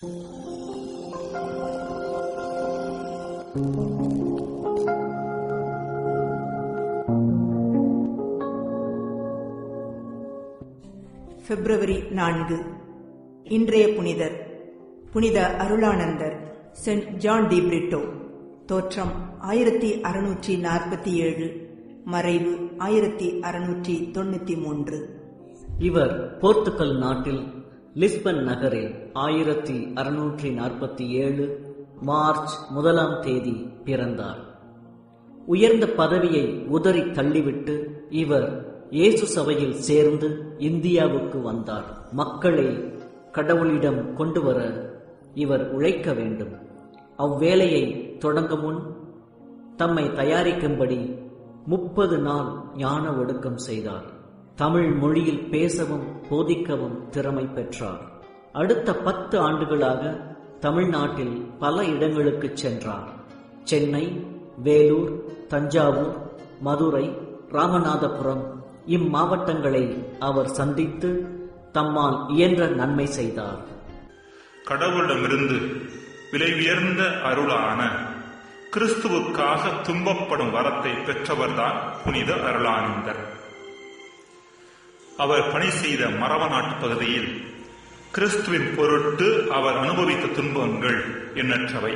பிப்ரவரி நான்கு. இன்றைய புனிதர். புனித Arulanandar saint John de Britto. தோற்றம் ஆயிரத்தி அறுநூற்றி நாற்பத்தி ஏழு. மறைவு ஆயிரத்தி அறுநூற்றி தொண்ணூத்தி மூன்று. இவர் போர்த்துகல் நாட்டில் லிஸ்பன் நகரில் ஆயிரத்தி அறுநூற்றி நாற்பத்தி ஏழு மார்ச் முதலாம் தேதி பிறந்தார். உயர்ந்த பதவியை உதறி தள்ளிவிட்டு இவர் இயேசு சபையில் சேர்ந்து இந்தியாவுக்கு வந்தார். மக்களை கடவுளிடம் கொண்டு வர இவர் உழைக்க வேண்டும். அவ்வேலையை தொடங்கும் முன் தம்மை தயாரிக்கும்படி முப்பது நாள் ஞான ஒடுக்கம் செய்தார். தமிழ் மொழியில் பேசவும் போதிக்கவும் திறமை பெற்றார். அடுத்த பத்து ஆண்டுகளாக தமிழ்நாட்டில் பல இடங்களுக்கு சென்றார். சென்னை வேலூர் தஞ்சாவூர் மதுரை ராமநாதபுரம் இம்மாவட்டங்களை அவர் சந்தித்து தம்மால் இயன்ற நன்மை செய்தார். கடவுளிடமிருந்து விலை உயர்ந்த அருளான கிறிஸ்துவுக்காக துன்பப்படும் வரத்தை பெற்றவர்தான் புனித அருளானந்தர். அவர் பணி செய்த மரவ நாட்டு பகுதியில் கிறிஸ்துவின் பொருட்டு அவர் அனுபவித்த துன்பங்கள் எண்ணற்றவை.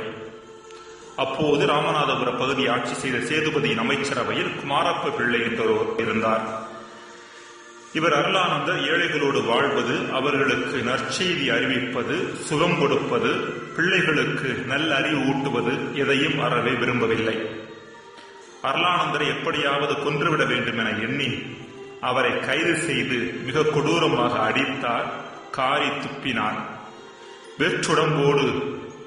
அப்போது ராமநாதபுர பகுதி ஆட்சி செய்த சேதுபதியின் அமைச்சரவையில் குமாரப்ப பிள்ளை என்றொருவர் இருந்தார். இவர் அருளானந்தர் ஏழைகளோடு வாழ்வது அவர்களுக்கு நற்செய்தி அறிவிப்பது சுகம் கொடுப்பது பிள்ளைகளுக்கு நல்ல அறிவு ஊட்டுவது எதையும் அறவே விரும்பவில்லை. அருளானந்தரை எப்படியாவது கொன்றுவிட வேண்டும் என எண்ணி அவரை கைது செய்து மிக கொடூரமாக அடித்தார் காரி துப்பினார். வெற்றுடம்போடு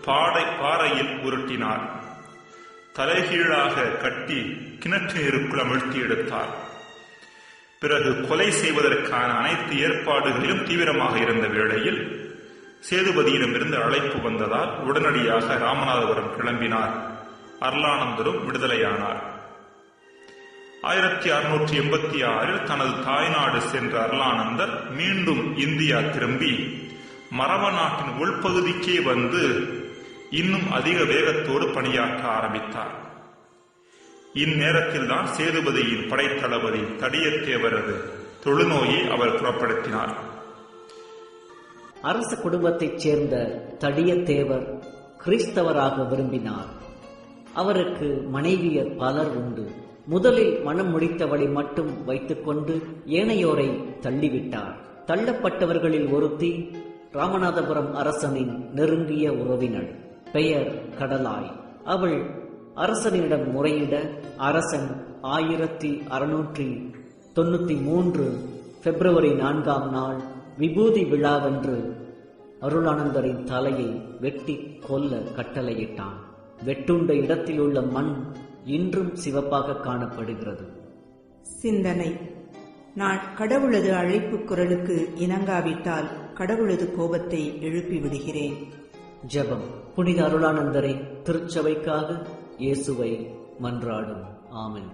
பாடை பாறையில் உருட்டினார். தலைகீழாக கட்டி கிணற்று நீருக்குள் அமிழ்த்தி எடுத்தார். பிறகு கொலை செய்வதற்கான அனைத்து ஏற்பாடுகளிலும் தீவிரமாக இருந்த வேளையில் சேதுபதியிடமிருந்து அழைப்பு வந்ததால் உடனடியாக ராமநாதபுரம் கிளம்பினார். அருளானந்தரும் விடுதலையானார். ஆயிரத்தி அறுநூற்றி எண்பத்தி ஆறில் தனது தாய்நாடு சென்ற அருளானந்தர் மீண்டும் இந்தியா திரும்பி மரவ நாட்டின் உள்பகுதிக்கே வந்து இன்னும் அதிக வேகத்தோடு பணியாற்ற ஆரம்பித்தார். இந்நேரத்தில் தான் சேதுபதியின் படைத்தளபதி தடியத்தேவரது தொழுநோயை அவர் புறப்படுத்தினார். அரச குடும்பத்தைச் சேர்ந்த தடியத்தேவர் கிறிஸ்தவராக விரும்பினார். அவருக்கு மனைவியர் பலர் உண்டு. முதலில் மனம் முடித்தவளை மட்டும் வைத்துக்கொண்டு ஏனையோரை தள்ளிவிட்டார். தள்ளப்பட்டவர்களில் ஒருத்தி ராமநாதபுரம் அரசனின் நெருங்கிய உறவினள். பெயர் கடலாய். அவள் அரசனிடம் முறையிட அரசன் ஆயிரத்தி அறுநூற்றி தொண்ணூத்தி மூன்று பிப்ரவரி நான்காம் நாள் விபூதி விழாவன்று அருளானந்தரின் தலையை வெட்டி கொல்ல கட்டளையிட்டான். வெட்டுண்ட இடத்தில் உள்ள மண் இன்றும் சிவப்பாக காணப்படுகிறது. சிந்தனை. நான் கடவுளது அழைப்பு குரலுக்கு இணங்காவிட்டால் கடவுளது கோபத்தை எழுப்பி விடுகிறேன் ஜெபம். புனித அருளானந்தரை திருச்சபைக்காக இயேசுவை மன்றாடும். ஆமென்.